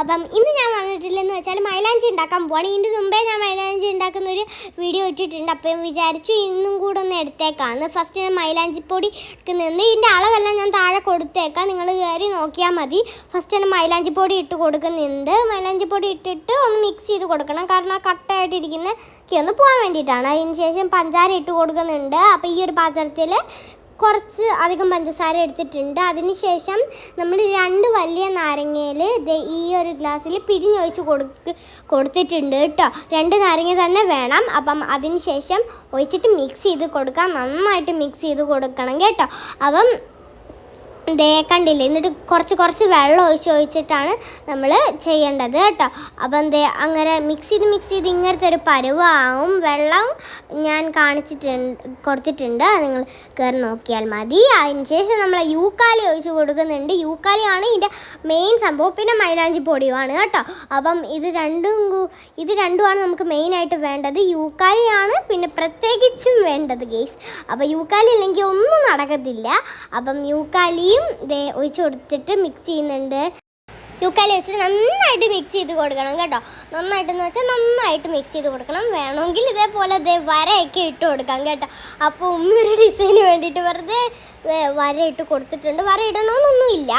അപ്പം ഇന്ന് ഞാൻ വന്നിട്ടില്ലെന്ന് വെച്ചാൽ മൈലാഞ്ചി ഉണ്ടാക്കാൻ പോവാണ്. ഇതിന്റെ മുമ്പേ ഞാൻ മൈലാഞ്ചി ഉണ്ടാക്കുന്ന ഒരു വീഡിയോ ഇട്ടിട്ടുണ്ട്. അപ്പം വിചാരിച്ചു ഇന്നും കൂടെ ഒന്ന് എടുത്തേക്കാന്ന്. ഫസ്റ്റ് ഞാൻ മൈലാഞ്ചി പൊടി എടുക്കുന്നത് ഇതിന്റെ അളവെല്ലാം ഞാൻ താഴെ കൊടുത്തേക്കാം. നിങ്ങൾ കയറി നോക്കിയാൽ മതി. ഫസ്റ്റ് ഞാൻ മൈലാഞ്ചി പൊടി ഇട്ട് കൊടുക്കുന്നുണ്ട്. മൈലാഞ്ചി പൊടി ഇട്ടിട്ട് ഒന്ന് മിക്സ് ചെയ്ത് കൊടുക്കണം. കാരണം ആ കട്ടയായിട്ടിരിക്കുന്ന ഒക്കെ ഒന്ന് പോകാൻ വേണ്ടിയിട്ടാണ്. അതിന് ശേഷം പഞ്ചാര ഇട്ട് കൊടുക്കുന്നുണ്ട്. അപ്പോൾ ഈ ഒരു പാത്രത്തിൽ കുറച്ച് അധികം പഞ്ചസാര എടുത്തിട്ടുണ്ട്. അതിനുശേഷം നമ്മൾ രണ്ട് വലിയ നാരങ്ങയിൽ ഈ ഒരു ഗ്ലാസ്സിൽ പിരിഞ്ഞൊഴിച്ച് കൊടുക്ക് കൊടുത്തിട്ടുണ്ട് കേട്ടോ. രണ്ട് നാരങ്ങ തന്നെ വേണം. അപ്പം അതിന് ശേഷം ഒഴിച്ചിട്ട് മിക്സ് ചെയ്ത് കൊടുക്കാം. നന്നായിട്ട് മിക്സ് ചെയ്ത് കൊടുക്കണം കേട്ടോ. അപ്പം ദേ കണ്ടില്ലേ? എന്നിട്ട് കുറച്ച് കുറച്ച് വെള്ളം ഒഴിച്ച് ഒഴിച്ചിട്ടാണ് നമ്മൾ ചെയ്യേണ്ടത് കേട്ടോ. അപ്പം ദേ അങ്ങനെ മിക്സ് ചെയ്ത് മിക്സ് ചെയ്ത് ഇങ്ങനത്തെ ഒരു പരുവാവും വെള്ളം ഞാൻ കാണിച്ചിട്ടുണ്ട് കൊടുത്തിട്ടുണ്ട്. നിങ്ങൾ കയറി നോക്കിയാൽ മതി. അതിന് ശേഷം നമ്മൾ യൂക്കാലി ഒഴിച്ച് കൊടുക്കുന്നുണ്ട്. യൂക്കാലിയാണ് ഇതിന്റെ മെയിൻ സംഭവം. പിന്നെ മൈലാഞ്ചി പൊടിയുമാണ് കേട്ടോ. അപ്പം ഇത് രണ്ടും ഇത് രണ്ടുമാണ് നമുക്ക് മെയിനായിട്ട് വേണ്ടത്. യൂക്കാലിയാണ് പിന്നെ പ്രത്യേകിച്ചും വേണ്ടത് ഗെയ്സ് അപ്പോൾ യൂക്കാലി ഇല്ലെങ്കിൽ ഒന്നും നടക്കത്തില്ല. അപ്പം യൂക്കാലിയും ദേ ഒഴിച്ച് കൊടുത്തിട്ട് മിക്സ് ചെയ്യുന്നുണ്ട്. യൂക്കാലി വെച്ചിട്ട് നന്നായിട്ട് മിക്സ് ചെയ്ത് കൊടുക്കണം കേട്ടോ. നന്നായിട്ടെന്ന് വെച്ചാൽ നന്നായിട്ട് മിക്സ് ചെയ്ത് കൊടുക്കണം. വേണമെങ്കിൽ ഇതേപോലെ ഇതേ വരയൊക്കെ ഇട്ട് കൊടുക്കാം കേട്ടോ. അപ്പോൾ ഉമ്മ ഒരു ഡിസൈന് വേണ്ടിയിട്ട് വെറുതെ വര ഇട്ട് കൊടുത്തിട്ടുണ്ട്. വര ഇടണമെന്നൊന്നുമില്ല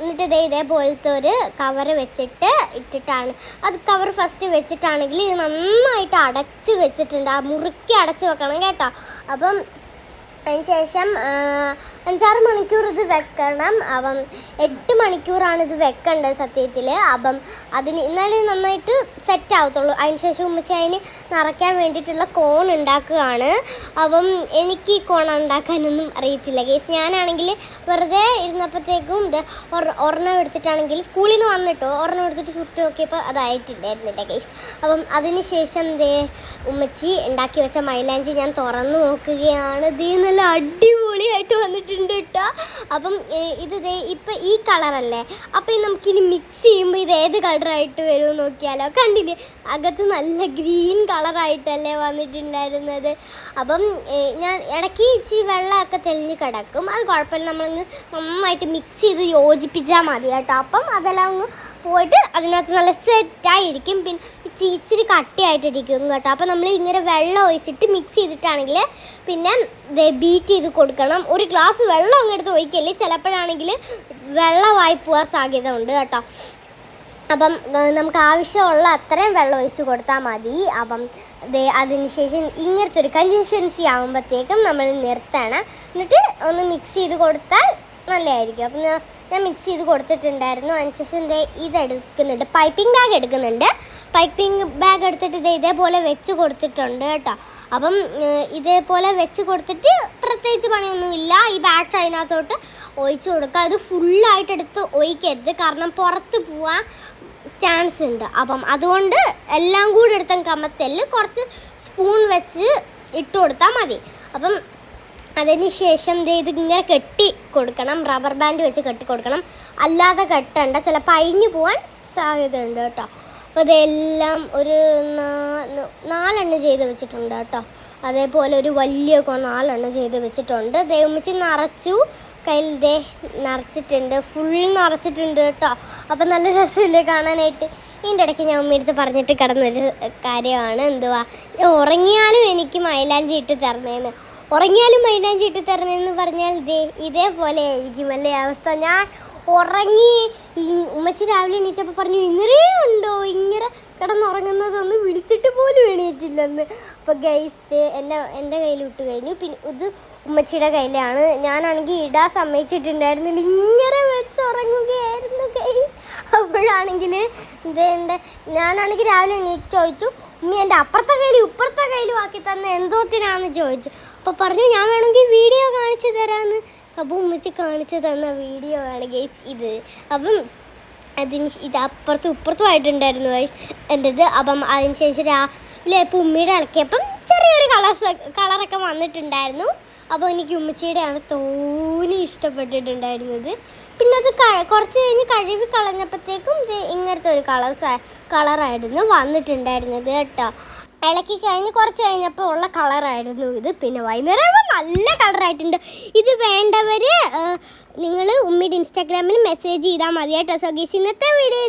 എന്നിട്ട് ഇതേ ഇതേപോലത്തെ ഒരു കവർ വെച്ചിട്ട് ഇട്ടിട്ടാണ്. അത് കവർ ഫസ്റ്റ് വെച്ചിട്ടാണെങ്കിൽ ഇത് നന്നായിട്ട് അടച്ച് വെച്ചിട്ടുണ്ട്. ആ മുറുക്കി അടച്ച് വെക്കണം കേട്ടോ. അപ്പം അതിന് ശേഷം അഞ്ചാറ് മണിക്കൂർ ഇത് വെക്കണം. അപ്പം എട്ട് മണിക്കൂറാണ് ഇത് വെക്കേണ്ടത് സത്യത്തിൽ അപ്പം അതിന് എന്നാലേ നന്നായിട്ട് സെറ്റ് ആവത്തുള്ളൂ. അതിന് ശേഷം ഉമ്മച്ചി അതിന് നിറയ്ക്കാൻ വേണ്ടിയിട്ടുള്ള കോൺ ഉണ്ടാക്കുകയാണ്. അപ്പം എനിക്ക് ഈ കോൺ ഉണ്ടാക്കാനൊന്നും അറിയത്തില്ല. കേസ് ഞാനാണെങ്കിൽ വെറുതെ ഇരുന്നപ്പോഴത്തേക്കും ഇത് ഒര- ഒരെണ്ണം എടുത്തിട്ടാണെങ്കിൽ സ്കൂളിൽ നിന്ന് വന്നിട്ടോ ഒരെണ്ണം എടുത്തിട്ട് ചുട്ട് നോക്കിയപ്പോൾ അതായിട്ടില്ലായിരുന്നില്ല കേസ് അപ്പം അതിന് ശേഷം ദേ ഉമ്മച്ചി ഉണ്ടാക്കി വെച്ച മൈലാഞ്ചി ഞാൻ തുറന്നു നോക്കുകയാണ്. ദേ നല്ല അടിപൊളിയായിട്ട് വന്നിട്ടുണ്ട്. കേട്ടോ അപ്പം ഇത് ദേ ഇപ്പം ഈ കളറല്ലേ? അപ്പം നമുക്കിനി മിക്സ് ചെയ്യുമ്പോൾ ഇത് ഏത് കളറായിട്ട് വരും നോക്കിയാലോ? കണ്ടില്ലേ? അകത്ത് നല്ല ഗ്രീൻ കളറായിട്ടല്ലേ വന്നിട്ടുണ്ടായിരുന്നത്. അപ്പം ഞാൻ ഇടയ്ക്ക് ഇച്ചിരി വെള്ളമൊക്കെ തെളിഞ്ഞ് കിടക്കും. അത് കുഴപ്പമില്ല. നമ്മളങ്ങ് നന്നായിട്ട് മിക്സ് ചെയ്ത് യോജിപ്പിച്ചാൽ മതി കേട്ടോ. അപ്പം അതെല്ലാം അങ്ങ് പോയിട്ട് അതിനകത്ത് നല്ല സെറ്റായിരിക്കും. പിന്നെ ഇച്ചിരി കട്ടിയായിട്ടിരിക്കും കേട്ടോ. അപ്പോൾ നമ്മൾ ഇങ്ങനെ വെള്ളം ഒഴിച്ചിട്ട് മിക്സ് ചെയ്തിട്ടാണെങ്കിൽ പിന്നെ ബീറ്റ് ചെയ്ത് കൊടുക്കണം. ഒരു ഗ്ലാസ് വെള്ളം അങ്ങെടുത്ത് ഒഴിക്കല്ലേ? ചിലപ്പോഴാണെങ്കിൽ വെള്ളമായി പോകാൻ സാധ്യത ഉണ്ട് കേട്ടോ. അപ്പം നമുക്ക് ആവശ്യമുള്ള അത്രയും വെള്ളം ഒഴിച്ച് കൊടുത്താൽ മതി. അപ്പം അതിനുശേഷം ഇങ്ങനത്തെ ഒരു കൺസിസ്റ്റൻസി ആകുമ്പോഴത്തേക്കും നമ്മൾ നിർത്തണം. എന്നിട്ട് ഒന്ന് മിക്സ് ചെയ്ത് കൊടുത്താൽ നല്ലതായിരിക്കും അപ്പം ഞാൻ മിക്സ് ചെയ്ത് കൊടുത്തിട്ടുണ്ടായിരുന്നു. അതിനുശേഷം ഇതേ ഇതെടുക്കുന്നുണ്ട്. പൈപ്പിംഗ് ബാഗ് എടുക്കുന്നുണ്ട്. പൈപ്പിംഗ് ബാഗ് എടുത്തിട്ട് ഇത് ഇതേപോലെ വെച്ച് കൊടുത്തിട്ടുണ്ട് കേട്ടോ. അപ്പം ഇതേപോലെ വെച്ച് കൊടുത്തിട്ട് പ്രത്യേകിച്ച് പണിയൊന്നുമില്ല. ഈ ബാഗ് അതിനകത്തോട്ട് ഒഴിച്ച് കൊടുക്കുക. അത് ഫുള്ളായിട്ട് എടുത്ത് ഒഴിക്കരുത്. കാരണം പുറത്ത് പോവാൻ ചാൻസ് ഉണ്ട്. അപ്പം അതുകൊണ്ട് എല്ലാം കൂടി എടുത്ത കമ്മത്തലിൽ കുറച്ച് സ്പൂൺ വെച്ച് ഇട്ട് കൊടുത്താൽ മതി. അപ്പം അതിന് ശേഷം ദേ ഇത് ഇങ്ങനെ കെട്ടി കൊടുക്കണം. റബ്ബർ ബാൻഡ് വെച്ച് കെട്ടി കൊടുക്കണം. അല്ലാതെ കെട്ടണ്ട. ചിലപ്പോൾ അഴിഞ്ഞു പോകാൻ സാധ്യതയുണ്ട് കേട്ടോ. അപ്പോൾ ഇതെല്ലാം ഒരു നാലെണ്ണം ചെയ്ത് വെച്ചിട്ടുണ്ട് കേട്ടോ. അതേപോലെ ഒരു വലിയ നാലെണ്ണം ചെയ്ത് വെച്ചിട്ടുണ്ട്. ദേവമിച്ച് നിറച്ചു. കയ്യിൽ ദേ നിറച്ചിട്ടുണ്ട്. ഫുൾ നിറച്ചിട്ടുണ്ട് കേട്ടോ. അപ്പം നല്ല രസമില്ലേ കാണാനായിട്ട്. ഇതിന്റെ ഇടയ്ക്ക് ഞാൻ ഉമ്മയടുത്ത് പറഞ്ഞിട്ട് കിടന്നൊരു കാര്യമാണ്. എന്തുവാ? ഉറങ്ങിയാലും എനിക്ക് മൈലാഞ്ചി ഇട്ട് തരണേന്ന്. ഉറങ്ങിയാലും മൈലാഞ്ചി ഇട്ട് എന്ന് പറഞ്ഞാൽ ദേ ഇതേപോലെ ആയിരിക്കും അല്ലേ അവസ്ഥ. ഞാൻ ഉറങ്ങി ഉമ്മച്ചി രാവിലെ എണീറ്റപ്പോൾ പറഞ്ഞു ഇങ്ങനെ ഉണ്ടോ? ഇങ്ങനെ കിടന്നുറങ്ങുന്നതൊന്ന് വിളിച്ചിട്ട് പോലും എണീറ്റില്ലെന്ന്. അപ്പോൾ ഗൈസ് എന്റെ എന്റെ കയ്യിൽ ഇട്ട് കഴിഞ്ഞു. പിന്നെ ഇത് ഉമ്മച്ചിയുടെ കയ്യിലാണ്. ഞാനാണെങ്കിൽ ഇടാൻ സമ്മതിച്ചിട്ടുണ്ടായിരുന്നില്ല. ഇങ്ങനെ വെച്ച് ഉറങ്ങുകയായിരുന്നു ഗൈസ് അപ്പോഴാണെങ്കിൽ ഇതേണ്ട ഞാനാണെങ്കിൽ രാവിലെ എണീറ്റ് ചോദിച്ചു ഉമ്മി എന്റെ അപ്പുറത്തെ കയ്യിൽ ഇപ്പുറത്തെ കയ്യിൽ ആക്കി തന്ന എന്തോത്തിനാന്ന് ചോദിച്ചു. അപ്പോൾ പറഞ്ഞു ഞാൻ വേണമെങ്കിൽ വീഡിയോ കാണിച്ചു തരാമെന്ന് അപ്പോൾ ഉമ്മച്ചി കാണിച്ചു തന്ന വീഡിയോ ആണ് ഗൈസ് ഇത്. അപ്പം അതിന് ഇത് അപ്പുറത്തും വൈസ് ഗൈസ് എന്റെത് അപ്പം അതിന് ശേഷം രാവിലെ ഇപ്പോൾ ഉമ്മയുടെ ഇളക്കിയപ്പം ചെറിയൊരു കളർസ് കളറൊക്കെ വന്നിട്ടുണ്ടായിരുന്നു. അപ്പോൾ എനിക്ക് ഉമ്മച്ചിയുടെയാണ് തോന്നി ഇഷ്ടപ്പെട്ടിട്ടുണ്ടായിരുന്നത്. പിന്നെ അത് കുറച്ച് കഴിഞ്ഞ് കഴുകി കളഞ്ഞപ്പോഴത്തേക്കും ഇത് ഇങ്ങനത്തെ ഒരു കളേഴ്സ് കളറായിരുന്നു വന്നിട്ടുണ്ടായിരുന്നത് കേട്ടോ. ഇളക്കി കഴിഞ്ഞ് കുറച്ച് കഴിഞ്ഞപ്പോൾ ഉള്ള കളറായിരുന്നു ഇത്. പിന്നെ വൈകുന്നേരം നല്ല കളറായിട്ടുണ്ട് ഇത് വേണ്ടവർ നിങ്ങൾ ഉമ്മിയുടെ ഇൻസ്റ്റാഗ്രാമിൽ മെസ്സേജ് ചെയ്താൽ മതി കേട്ടോ. സോ ഗീസ് ഇന്നത്തെ വീഡിയോ